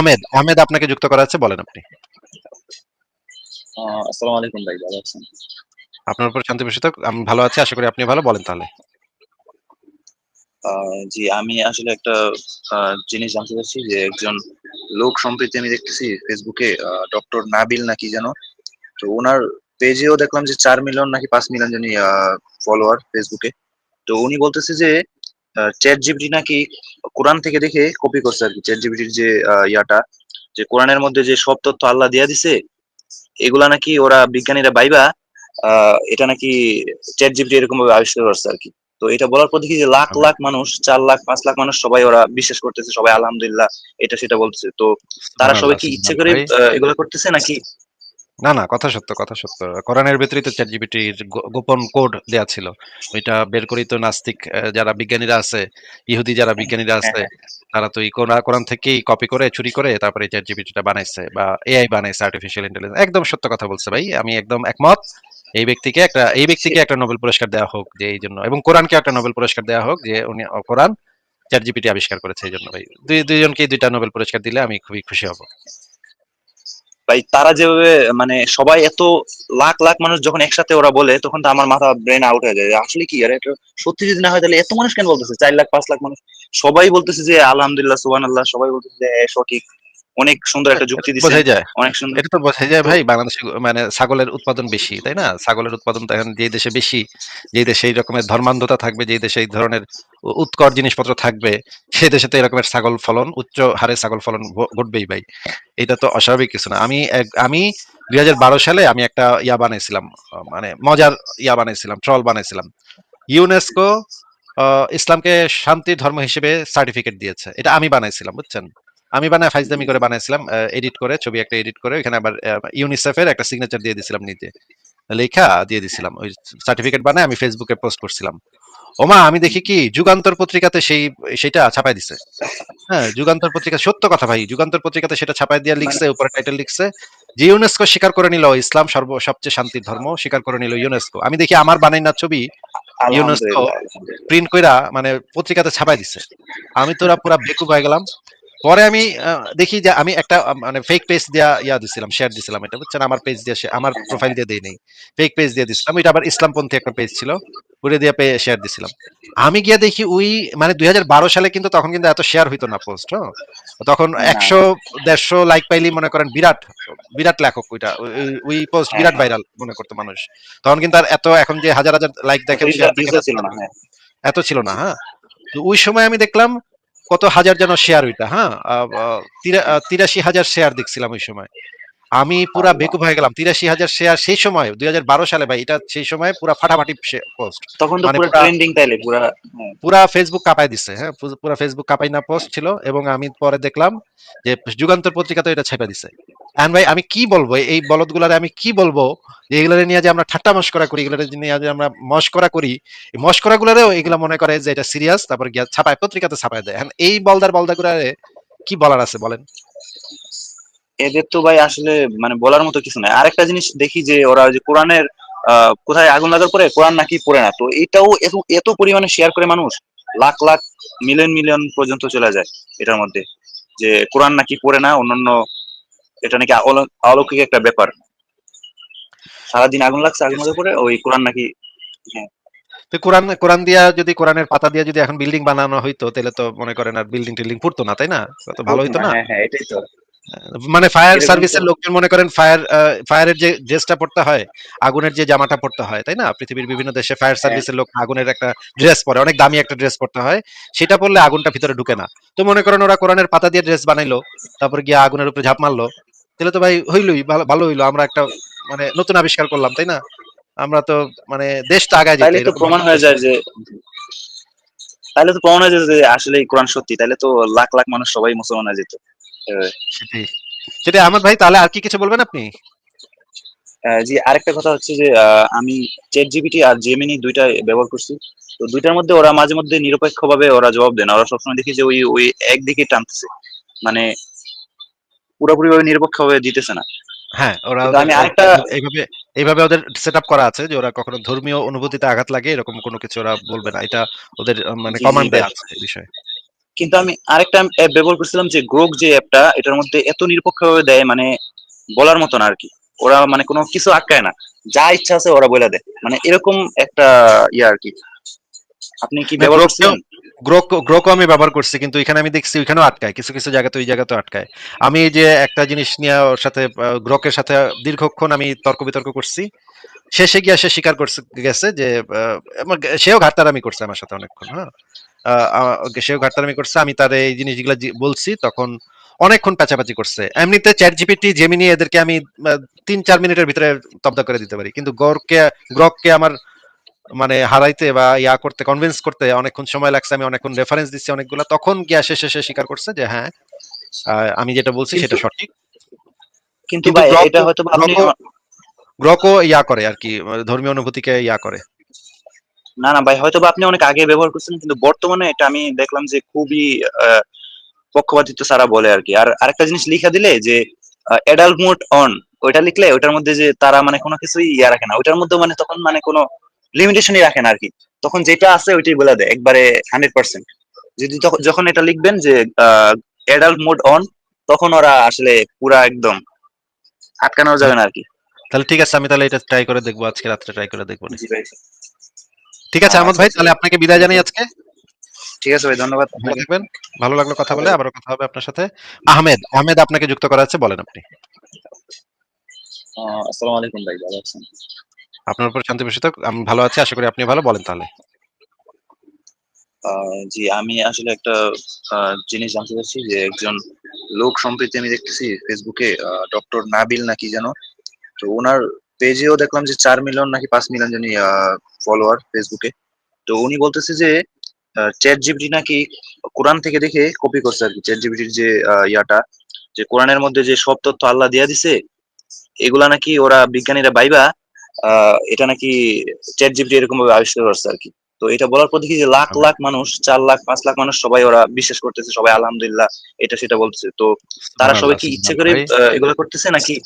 আহমেদ আহমেদ আপনাকে যুক্ত করা আছে বলেন আপনি। আসসালামু আলাইকুম ভাই ভালো আছেন? আপনার উপর শান্তি বসিত আমি ভালো আছি আশা করি আপনি ভালো বলেন তাহলে। জি আমি আসলে একটা জিনিস জানতে চাচ্ছি যে একজন লোক সম্প্রতি আমি দেখতেছি ফেসবুকে ডক্টর নাবিল নাকি যেন। তো ওনার পেজেও দেখলাম যে চার মিলিয়ন নাকি পাঁচ মিলিয়ন জানি ফলোয়ার ফেসবুকে। তো উনি বলতেছে যে চ্যাট জিপিটি নাকি কোরআন থেকে দেখে কপি করছে আর কি। চ্যাট জিপিটির যে ইয়াটা যে কোরআনের মধ্যে যে সব তথ্য আল্লাহ দিয়া দিছে এগুলা নাকি ওরা বিজ্ঞানীরা বাইবা আহ, এটা নাকি চ্যাট জিপিটি এরকম ভাবে আবিষ্কার করছে আর কি। তো এটা বলার পর দেখি যে লাখ লাখ মানুষ চার লাখ পাঁচ লাখ মানুষ সবাই ওরা বিশ্বাস করতেছে সবাই আলহামদুলিল্লাহ এটা সেটা বলতেছে। তো তারা সবাই কি ইচ্ছে করে এগুলা করতেছে নাকি? না না কথা সত্য কথা সত্য। কোরআনের ভেতরেই তো চ্যাটজিপিটির গোপন কোড দেয়া ছিল। ওইটা বের করেই তো নাস্তিক যারা বিজ্ঞানীরা আছে ইহুদি যারা বিজ্ঞানীরা আছে তারা তো এই কোরআন কোরআন থেকেই কপি করে চুরি করে তারপরে চ্যাটজিপিটিটা বানাইছে বা এআই বানাইছে আর্টিফিশিয়াল ইন্টেলিজেন্স একদম সত্য কথা বলছে ভাই আমি একদম একমত। এই ব্যক্তিকে একটা এই ব্যক্তিকে একটা নোবেল পুরস্কার দেওয়া হোক যে এই জন্য। এবং কোরআনকে একটা নোবেল পুরস্কার দেওয়া হোক যে উনি কোরআন চ্যাটজিপিটি আবিষ্কার করেছে এই জন্য ভাই। দুই দুইজনকেই দুইটা নোবেল পুরস্কার দিলে আমি খুবই খুশি হব। ভাই তারা যেভাবে মানে সবাই এত লাখ লাখ মানুষ যখন একসাথে ওরা বলে, তখন তো আমার মাথা ব্রেন আউট হয়ে যায়। আসলে কি, আর এটা সত্যি যদি না হয় তাহলে এত মানুষ কেন বলতেছে? চার লাখ, পাঁচ লাখ মানুষ। সবাই বলতেছে যে, আলহামদুলিল্লাহ সুবান আল্লাহ সবাই বলতেছে যে সঠিক। অনেক সুন্দর একটা যুক্তি দিচ্ছে বোঝাই যায়। অনেক সুন্দর। এটা তো বোঝাই যায় ভাই বাংলাদেশে মানে ছাগলের উৎপাদন বেশি তাই না? ছাগলের উৎপাদন তো এখন যে দেশে বেশি যে দেশে এই রকমের ধর্মান্ধতা থাকবে যে দেশে এই ধরনের উৎকর জিনিসপত্র থাকবে সে দেশে তো এরকমের ছাগল ফলন উচ্চ হারে ছাগল ফলন ঘটবেই ভাই। এটা তো অস্বাভাবিক কিছু না। আমি আমি দুই হাজার বারো সালে আমি একটা ইয়া বানাইছিলাম মানে মজার ইয়া বানাইছিলাম ট্রল বানাইছিলাম। ইউনেস্কো আহ, ইসলামকে শান্তির ধর্ম হিসেবে সার্টিফিকেট দিয়েছে। এটা আমি বানাইছিলাম বুঝছেন? আমি বানায় ফাইজদামি করে বানাইছিলাম এডিট করে ছবি একটা এডিট করে এখানে আবার ইউনিসেফের একটা সিগনেচার দিয়ে দিছিলাম নিজে। লেখা দিয়ে দিছিলাম ওই সার্টিফিকেট বানায় আমি ফেসবুকে পোস্ট করছিলাম। ওমা আমি দেখি কি যুগান্তর পত্রিকাতে সেই সেটা ছাপাই দিছে। হ্যাঁ যুগান্তর পত্রিকা সত্য কথা ভাই যুগান্তর পত্রিকাতে সেটা ছাপাই দিয়ে লিখছে উপরে টাইটেল লিখছে যে ইউনেস্কো স্বীকার করে নিল ইসলাম সর্ব সবচেয়ে শান্তির ধর্ম স্বীকার করে নিল ইউনেস্কো আমি দেখি আমার বানাই না ছবি ইউনেস্কো। প্রিন্ট কইরা মানে পত্রিকাতে ছাপাই দিছে। আমি তোরা পুরা বেকুব হয়ে গেলাম। পরে আমি দেখি যে আমি একটা মানে ফেক পেজ দিয়া ইয়া দিছিলাম শেয়ার দিছিলাম এটা বুঝছেন? আমার পেজ দিয়ে আমার প্রোফাইল দিয়ে দেই নেই ফেক পেজ দিয়ে দিছিলাম এটা আবার ইসলামপন্থী একটা পেজ ছিল ওটা দিয়ে শেয়ার দিছিলাম। আমি গিয়ে দেখি ওই মানে দুই হাজার বারো সালে কিন্তু তখন কিন্তু এত শেয়ার হইতো না পোস্ট তখন না। একশো দেড়শো লাইক পাইলেই মনে করেন বিরাট বিরাট লেখক ওইটা ওই- পোস্ট হ্যাঁ, বিরাট হ্যাঁ। ভাইরাল মনে করতো মানুষ। তখন কিন্তু আর এত এখন যে হাজার হাজার লাইক না হ্যাঁ। এত ছিল না হ্যাঁ? তো ওই সময় আমি দেখলাম কত হাজার যেন শেয়ার ওইটা হ্যাঁ? তিরাশি হাজার শেয়ার দেখছিলাম ওই সময়। আমি পুরা। বেকুব হয়ে গেলাম তিরাশি হাজার শেয়ার সেই সময় দুই হাজার বারো সালে ভাই এটা সেই সময় পুরা ফাটাফাটি পোস্ট তখন তো মানে পুরো পুরা- ট্রেন্ডিং তাইলে পুরা হ্যাঁ। পুরা ফেসবুক কাঁপাই দিছে হ্যাঁ? পুরা ফেসবুক কাঁপাই না পোস্ট ছিল এবং আমি পরে দেখলাম যে যুগান্তর পত্রিকা তো এটা ছেপে দিছে। এন্ড ভাই, আমি কি বলব? এই বলদগুলারে আমি কি বলব? যে নিয়ে যে আমরা ঠাট্টা মস্করা করি, এগুলারে নিয়ে যে আমরা মস্করা করি, এই মস্করা গুলারেও এগুলা মনে করে যে এটা সিরিয়াস তারপর গিয়া ছাপায়, পত্রিকাতে ছাপায় দেয়। এখন এই বলদার বলদা গুলারে কি বলার আছে বলেন? এদের তো ভাই আসলে মানে বলার মতো কিছু নাই। আরেকটা জিনিস দেখি যে ওরা যে কোরআনের কোথায় আগুন লাগার পরে কোরআন নাকি পড়ে না। তো এটাও এত এত পরিমাণে শেয়ার করে মানুষ, লাখ লাখ মিলিয়ন মিলিয়ন পর্যন্ত চলে যায় এটার মধ্যে। যে কোরআন নাকি পড়ে না, অন্যান্য এটা নাকি অলৌকিক একটা ব্যাপার। সারাদিন আগুন লাগছে আগুন লাগার পরে ওই কোরআন নাকি তো কোরআন কোরআন দিয়া যদি কোরআনের পাতা দিয়া যদি এখন বিল্ডিং বানানো হইতো তাহলে তো মনে করেন আর বিল্ডিং টিল্ডিং পড়তো না তাই না? তো ভালো হইতো না। হ্যাঁ হ্যাঁ মানে ফায়ার সার্ভিসের লোকজন মনে করেন ফায়ার ফায়ারের যে ড্রেসটা পড়তে হয় আগুনের যে জামাটা পড়তে হয় তাই না? পৃথিবীর বিভিন্ন দেশে ফায়ার হ্যাঁ। সার্ভিসের লোক আগুনের একটা ড্রেস পরে অনেক দামি একটা ড্রেস পড়তে হয় সেটা পরলে আগুনটা ভিতরে ঢুকে না। তো মনে করেন ওরা কোরআনের পাতা দিয়ে ড্রেস বানাইলো তারপর গিয়ে আগুনের উপরে ঝাঁপ মারলো তাহলে তো ভাই হইলই ভালো হইল। আমরা একটা মানে নতুন আবিষ্কার করলাম তাই না? আমরা তো মানে দেশটা আগায় যেত তো প্রমাণ হয়ে যায় যে তাহলে তো প্রমাণ হয়ে যায় যে আসলে কোরআন সত্যি তাহলে তো লাখ লাখ মানুষ সবাই মুসলমান হয়ে যেত। সেটাই। সেটা আমার ভাই তাহলে আর কি কিছু বলবেন আপনি? জি আরেকটা কথা হচ্ছে যে আমি চ্যাট জিপিটি আর জেমিনি দুইটা ব্যবহার করছি। তো দুইটার মধ্যে ওরা মাঝে মধ্যে নিরপেক্ষ ভাবে ওরা জবাব দেয় না। ওরা সবসময় দেখি যে ওই ওই একদিকে টানতেছে। মানে পুরোপুরি ভাবে নিরপেক্ষ ভাবে দিতেছে না। হ্যাঁ ওরা আমি আরেকটা- এইভাবে এইভাবে ওদের সেট করা আছে যে ওরা কখনো ধর্মীয় অনুভূতিতে আঘাত লাগে এরকম কোনো কিছু ওরা বলবে না। এটা ওদের মানে কমান্ডে আছে এই বিষয়ে। কিন্তু আমি আরেকটা অ্যাপ ব্যবহার করছিলাম যে গ্রোক যে অ্যাপটা এটার মধ্যে এত নিরপেক্ষভাবে দেয় মানে বলার মতো না আর কি। ওরা মানে কোনো কিছু আটকায় না। যা ইচ্ছা আছে ওরা বলে দেয়। মানে এরকম একটা ইয়ে আর কি। আপনি কি ব্যবহার করছেন? গ্রোকো আমি ব্যবহার করছি কিন্তু এখানে আমি দেখছি ওইখানেও আটকায় কিছু কিছু জায়গাতে ওই জায়গাতেও আটকায়। আমি এই যে একটা জিনিস নিয়ে ওর সাথে গ্রোকের সাথে দীর্ঘক্ষণ আমি তর্ক বিতর্ক করছি। শেষে গিয়ে সে স্বীকার করছে গেছে যে সেও ঘাটতারামি করছে আমার সাথে অনেকক্ষণ হ্যাঁ? সেও ঘাটতারামি করছে আমি তার এই জিনিসগুলো বলছি তখন অনেকক্ষণ পেঁচাপাচি করছে। এমনিতে চ্যাট জিপিটি জেমিনি এদেরকে আমি তিন চার মিনিটের ভিতরে তব্দা করে দিতে পারি। কিন্তু গরকে গ্রককে আমার মানে হারাইতে বা ইয়া করতে কনভিন্স করতে অনেকক্ষণ সময় লাগছে আমি অনেকক্ষণ রেফারেন্স দিচ্ছি অনেকগুলা তখন গিয়া শেষে সে স্বীকার করছে যে হ্যাঁ আমি যেটা বলছি সেটা সঠিক। কিন্তু ভাই এটা হয়তো আপনি গ্রক- ইয়া করে আর কি ধর্মীয় অনুভূতিকে ইয়া করে। না না ভাই হয়তো আপনি অনেক আগে ব্যবহার করছেন কিন্তু বর্তমানে এটা আমি দেখলাম যে খুবই পক্ষপাতিত্ব সারা বলে আর কি। আর আরেকটা জিনিস লিখা দিলে যে অ্যাডাল্ট মোড অন ওইটা লিখলে ওইটার মধ্যে যে তারা মানে কোনো কিছুই ইয়া রাখে না। ওইটার মধ্যে মানে তখন মানে কোনো লিমিটেশনই রাখেন আর কি। তখন যেটা আছে ওইটাই বলে দেয় একবারে হান্ড্রেড পার্সেন্ট যদি যখন এটা লিখবেন যে অ্যাডাল্ট মোড অন তখন ওরা আসলে পুরা একদম আটকানো যাবে না আর কি। তাহলে ঠিক আছে আমি তাহলে এটা ট্রাই করে দেখব আজকে রাত্রে ট্রাই করে দেখব। ঠিক আছে আহমদ ভাই তাহলে আপনাকে বিদায় জানাই আজকে। ঠিক আছে ভাই ধন্যবাদ ভালো থাকবেন ভালো লাগল কথা বলে আবারও কথা হবে আপনার সাথে। আহমেদ আহমেদ আপনাকে যুক্ত করা আছে বলেন আপনি। আসসালামু আলাইকুম ভাই ভালো আছেন? আপনার উপর শান্তি বসিত আমি ভালো আছি, আশা করি আপনি ভালো। বলেন তাহলে। জি, আমি আসলে একটা জিনিস জানতে চাচ্ছি যে একজন লোক সম্প্রতি আমি দেখতেছি ফেসবুকে ডক্টর নাবিল নাকি যেন? তো ওনার পেজেও দেখলাম যে চার মিলিয়ন নাকি পাঁচ মিলিয়ন জানি ফলোয়ার ফেসবুকে তো উনি বলতেছে যে চ্যাট জিপিটি নাকি কোরআন থেকে দেখে কপি করছে আর কি। চ্যাট জিপিটির যে ইয়াটা, যে কোরআনের মধ্যে যে সব তথ্য আল্লাহ দিয়া দিছে, এগুলা নাকি ওরা বিজ্ঞানীরা বাইবা এটা নাকি চ্যাট জিপিটি এরকম ভাবে আবিষ্কার করছে আর কি। তো এটা বলার পর দেখি যে লাখ লাখ মানুষ চার লাখ পাঁচ লাখ মানুষ সবাই ওরা বিশ্বাস করতেছে সবাই আলহামদুলিল্লাহ এটা সেটা বলতেছে। তো তারা সবাই কি ইচ্ছে করে এগুলা করতেছে নাকি?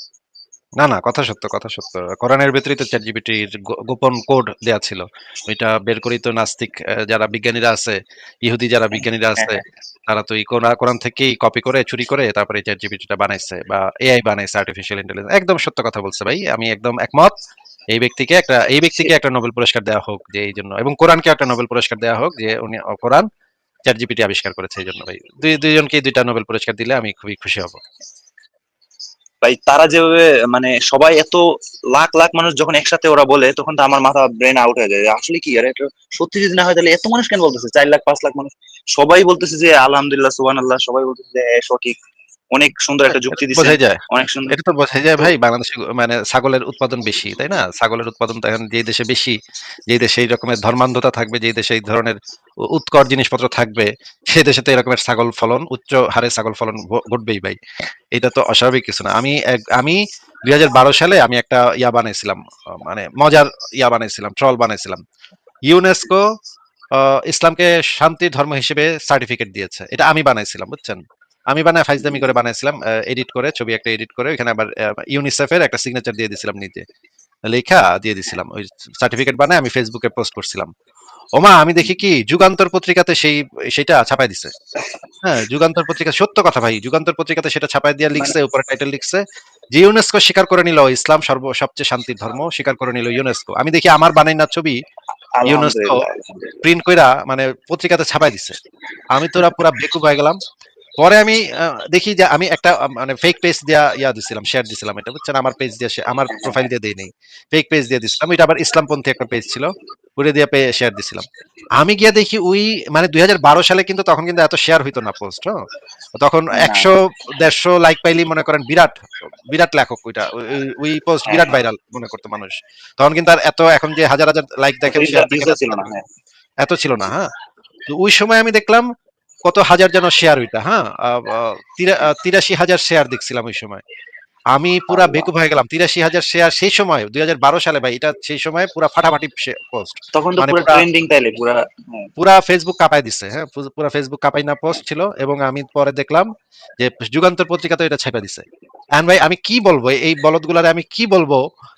না না কথা সত্য কথা সত্য। কোরআনের ভেতরেই তো চ্যাট চ্যাটজিপিটির গোপন কোড দেয়া ছিল। ওইটা বের করেই তো নাস্তিক যারা বিজ্ঞানীরা আছে ইহুদি যারা বিজ্ঞানীরা আছে তারা তো এই কোরআন কোরআন থেকেই কপি করে চুরি করে তারপরে চ্যাটজিপিটিটা বানাইছে বা এআই বানাইছে আর্টিফিশিয়াল ইন্টেলিজেন্স একদম সত্য কথা বলছে ভাই আমি একদম একমত। এই ব্যক্তিকে একটা, এই ব্যক্তিকে একটা নোবেল পুরস্কার দেওয়া হোক যে এই জন্য, এবং কোরআনকে একটা নোবেল পুরস্কার দেওয়া হোক যে উনি কোরআন চ্যাটজিপিটি আবিষ্কার করেছে এই জন্য। ভাই, দুই দুইজনকেই দুইটা নোবেল পুরস্কার দিলে আমি খুবই খুশি হব। ভাই, তারা যেভাবে মানে সবাই এত লাখ লাখ মানুষ যখন একসাথে ওরা বলে, তখন তো আমার মাথা ব্রেন আউট হয়ে যায়। আসলে কি, আর, এটা সত্যি যদি না হয়, তাহলে এত মানুষ কেন বলতেছে? চার লাখ, পাঁচ লাখ মানুষ। সবাই বলতেছে যে, আলহামদুলিল্লাহ সুবান আল্লাহ সবাই বলতেছে যে সঠিক। অনেক সুন্দর একটা যুক্তি দিচ্ছে বোঝাই যায়। অনেক সুন্দর এটা তো বোঝাই যায় ভাই বাংলাদেশে মানে ছাগলের উৎপাদন বেশি তাই না? ছাগলের উৎপাদন তো এখন যে দেশে বেশি যে দেশে এই রকমের ধর্মান্ধতা থাকবে যে দেশে এই ধরনের উ- উৎকট জিনিসপত্র থাকবে সে দেশে তো এরকমের ছাগল ফলন উচ্চ হারে ছাগল ফলন ঘটবেই ভাই। এটা তো অস্বাভাবিক কিছু না। আমি আমি দুই হাজার বারো সালে আমি একটা ইয়া বানাইছিলাম মানে মজার ইয়া বানাইছিলাম ট্রল বানাইছিলাম। ইউনেস্কো আহ, ইসলামকে শান্তির ধর্ম হিসেবে সার্টিফিকেট দিয়েছে। এটা আমি বানাইছিলাম বুঝছেন? আমি বানায় ফাইজদামি করে বানাইছিলাম এডিট করে ছবি একটা এডিট করে এখানে আবার ইউনিসেফের একটা সিগনেচার দিয়ে দিছিলাম নিজে। লেখা দিয়ে দিছিলাম ওই সার্টিফিকেট বানায় আমি ফেসবুকে পোস্ট করছিলাম। ওমা আমি দেখি কি যুগান্তর পত্রিকাতে সেই সেটা ছাপাই দিছে। হ্যাঁ যুগান্তর পত্রিকা সত্য কথা ভাই যুগান্তর পত্রিকাতে সেটা ছাপাই দিয়ে লিখছে উপরে টাইটেল লিখছে যে ইউনেস্কো স্বীকার করে নিল ইসলাম সর্ব সবচেয়ে শান্তির ধর্ম স্বীকার করে নিল ইউনেস্কো আমি দেখি আমার বানাই না ছবি আলহামদুলিল্লাহ। প্রিন্ট কইরা মানে পত্রিকাতে ছাপাই দিছে। আমি তোরা পুরা বেকুব হয়ে গেলাম। পরে আমি দেখি যে আমি একটা মানে ফেক পেজ দিয়া ইয়া দিছিলাম শেয়ার দিছিলাম এটা বুঝছেন? আমার পেজ দিয়ে আমার প্রোফাইল দিয়ে দেই নেই ফেক পেজ দিয়ে দিছিলাম এটা আবার ইসলামপন্থী একটা পেজ ছিল ওরে দিয়ে শেয়ার দিছিলাম। আমি গিয়ে দেখি ওই মানে দুই সালে কিন্তু তখন কিন্তু এত শেয়ার হইতো না পোস্ট তখন না। একশো দেড়শো লাইক পাইলেই মনে করেন বিরাট বিরাট লেখক ওইটা ওই- পোস্ট বিরাট হ্যাঁ। ভাইরাল মনে করতো মানুষ। তখন কিন্তু আর এত এখন যে হাজার হাজার লাইক না হ্যাঁ। এত ছিল না হ্যাঁ? তো ওই সময় আমি দেখলাম কত হাজার যেন শেয়ার ওইটা হ্যাঁ তিরাশি হাজার শেয়ার দেখছিলাম ওই সময় আমি পুরা। বেকুব হয়ে গেলাম তিরাশি হাজার শেয়ার সেই সময় দুই হাজার বারো সালে ভাই এটা সেই সময় পুরা ফাটাফাটি পোস্ট তখন তো মানে পুরো পুরা- ট্রেন্ডিং তাইলে পুরা হ্যাঁ। পুরা ফেসবুক কাঁপাই দিছে হ্যাঁ পুরা ফেসবুক কাঁপাই না পোস্ট ছিল এবং আমি পরে দেখলাম যে যুগান্তর পত্রিকা তো এটা ছাপা দিছে এখন ভাই, আমি কি বলব? এই বলদগুলারে আমি কি বলব?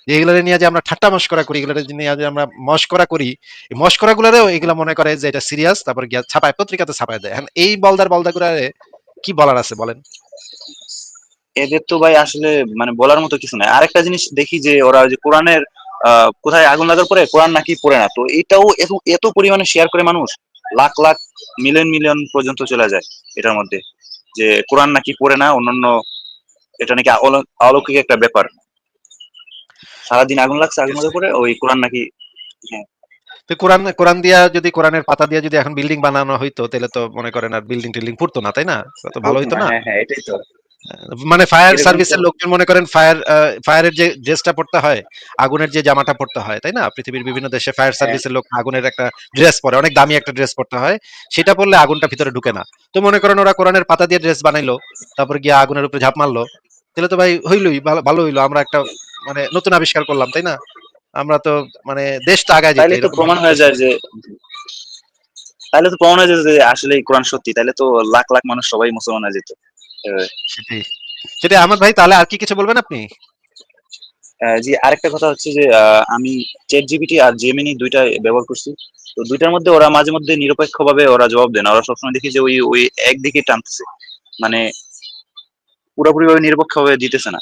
যে এগুলারে নিয়ে যে আমরা ঠাট্টা মস্করা করি, এগুলারে নিয়ে যে আমরা মস্করা করি, এই মস্করা গুলারেও এগুলা মনে করে যে এটা সিরিয়াস তারপর গিয়া ছাপায়, পত্রিকাতে ছাপায় দেয়। এখন এই বলদার বলদাগুলারে কি বলার আছে বলেন? এদের তো ভাই আসলে মানে বলার মতো কিছু নাই। আরেকটা জিনিস দেখি যে ওরা যে কোরআনের কোথায় আগুন লাগার পরে কোরআন নাকি পড়ে না। তো এটাও এত এত পরিমাণে শেয়ার করে মানুষ, লাখ লাখ মিলিয়ন মিলিয়ন পর্যন্ত চলে যায় এটার মধ্যে। যে কোরআন নাকি পড়ে না, অন্যান্য এটা নাকি অলৌকিক একটা ব্যাপার। সারাদিন আগুন লাগছে আগুন লাগার পরে ওই কোরআন নাকি তো কোরআন কোরআন দিয়া যদি কোরআনের পাতা দিয়ে যদি এখন বিল্ডিং বানানো হইতো তাহলে তো মনে করেন আর বিল্ডিং টিল্ডিং পুড়তো না তাই না? তো ভালো হইতো না। হ্যাঁ হ্যাঁ এটাই তো। মানে ফায়ার সার্ভিসের লোকজন মনে করেন ফায়ার ফায়ারের যে ড্রেসটা পড়তে হয় আগুনের যে জামাটা পড়তে হয় তাই না? পৃথিবীর বিভিন্ন দেশে ফায়ার হ্যাঁ। সার্ভিসের লোক আগুনের একটা ড্রেস পরে অনেক দামি একটা ড্রেস পড়তে হয় সেটা পরলে আগুনটা ভিতরে ঢুকে না। তো মনে করেন ওরা কোরআনের পাতা দিয়ে ড্রেস বানাইলো তারপর গিয়ে আগুনের উপরে ঝাঁপ মারলো তাহলে তো ভাই হইলই ভালো হইল। আমরা একটা মানে নতুন আবিষ্কার করলাম তাই না? আমরা তো মানে দেশটা আগায় যেত তো প্রমাণ হয়ে যায় যে তাহলে তো প্রমাণ হয়ে যায় যে আসলে কোরআন সত্যি তাহলে তো লাখ লাখ মানুষ সবাই মুসলমান হয়ে যেত। সেটাই। সেটাই আহমদ ভাই তাহলে আর কি কিছু বলবেন আপনি? জি আরেকটা কথা হচ্ছে যে আমি চ্যাট জিপিটি আর জেমিনি দুইটা ব্যবহার করছি। তো দুইটার মধ্যে ওরা মাঝে মধ্যে নিরপেক্ষ ভাবে ওরা জবাব দেয় না। ওরা সবসময় দেখি যে ওই ওই একদিকে টানতেছে। মানে পুরোপুরি ভাবে নিরপেক্ষ ভাবে দিতেছে না।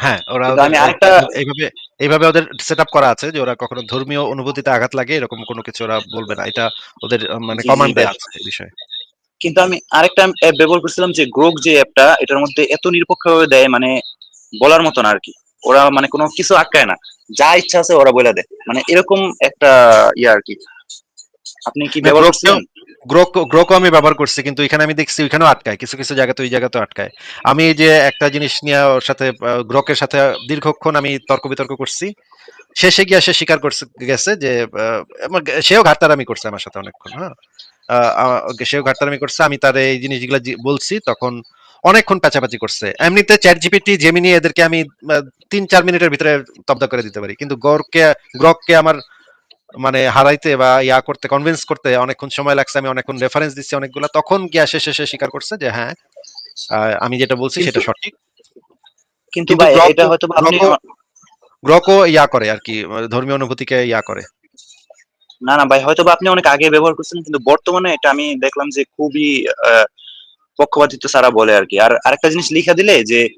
হ্যাঁ ওরা আমি আরেকটা- এইভাবে এইভাবে ওদের সেট করা আছে যে ওরা কখনো ধর্মীয় অনুভূতিতে আঘাত লাগে এরকম কোনো কিছু ওরা বলবে না। এটা ওদের মানে কমান্ডে আছে এই বিষয়ে। কিন্তু আমি আরেকটা অ্যাপ ব্যবহার করছিলাম যে গ্রোক যে অ্যাপটা এটার মধ্যে এত নিরপেক্ষ ভাবে দেয় মানে বলার মতো না আর কি। ওরা মানে কোনো কিছু আটকায় না। যা ইচ্ছা আছে ওরা বলে দেয়। মানে এরকম একটা ইয়ে আর কি। আপনি কি ব্যবহার করছিলেন গ্রোক আমি ব্যবহার করছি কিন্তু এখানে আমি দেখছি ওইখানেও আটকায় কিছু কিছু জায়গাতে ওই জায়গাতেও আটকায়। আমি যে একটা জিনিস নিয়ে ওর সাথে গ্রোকের সাথে দীর্ঘক্ষণ আমি তর্ক বিতর্ক করছি। শেষে গিয়ে সে স্বীকার করছে গেছে যে সেও ঘাটতারামি করছে আমার সাথে অনেকক্ষণ হ্যাঁ? সেও ঘাটতারামি করছে আমি তার এই জিনিসগুলো বলছি তখন অনেকক্ষণ পেঁচাপাচি করছে। এমনিতে চ্যাট জিপিটি জেমিনি এদেরকে আমি তিন চার মিনিটের ভিতরে তব্দা করে দিতে পারি কিন্তু গরকে গ্রককে আমার মানে হারাইতে বা ইয়া করতে কনভিন্স করতে অনেকক্ষণ সময় লাগছে আমি অনেকক্ষণ রেফারেন্স দিচ্ছি অনেকগুলা তখন গিয়া শেষে শেষে স্বীকার করছে যে হ্যাঁ আমি যেটা বলছি সেটা সঠিক। কিন্তু ভাই এটা হয়তো আপনি গ্রক- ইয়া করে আর কি ধর্মীয় অনুভূতিকে ইয়া করে। না না ভাই হয়তো বা আপনি অনেক আগে ব্যবহার করছেন কিন্তু বর্তমানে এটা আমি দেখলাম যে খুবই পক্ষপাতিত্ব সারা বলে আর কি। আর আরেকটা জিনিস লিখা দিলে যে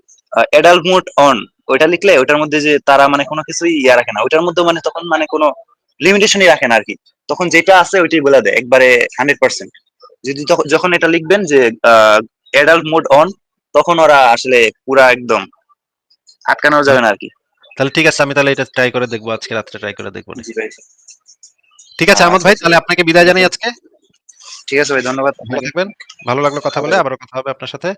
অ্যাডাল্ট মোড অন ওইটা লিখলে ওইটার মধ্যে যে তারা মানে কোনো কিছুই ইয়া রাখে না। ওইটার মধ্যে মানে তখন মানে কোনো লিমিটেশনই রাখেন আর কি। তখন যেটা আছে ওইটাই বলে দেয় একবারে হান্ড্রেড পার্সেন্ট যদি যখন এটা লিখবেন যে অ্যাডাল্ট মোড অন তখন ওরা আসলে পুরা একদম আটকানো যাবে না আর কি। তাহলে ঠিক আছে আমি তাহলে এটা ট্রাই করে দেখব আজকে রাত্রে ট্রাই করে দেখব। ঠিক আছে আহমদ ভাই। তাহলে আপনাকে বিদায় জানাই আজকে। ঠিক আছে ভাই ধন্যবাদ থাকবেন ভালো লাগল কথা বলে আবারও কথা হবে আপনার সাথে।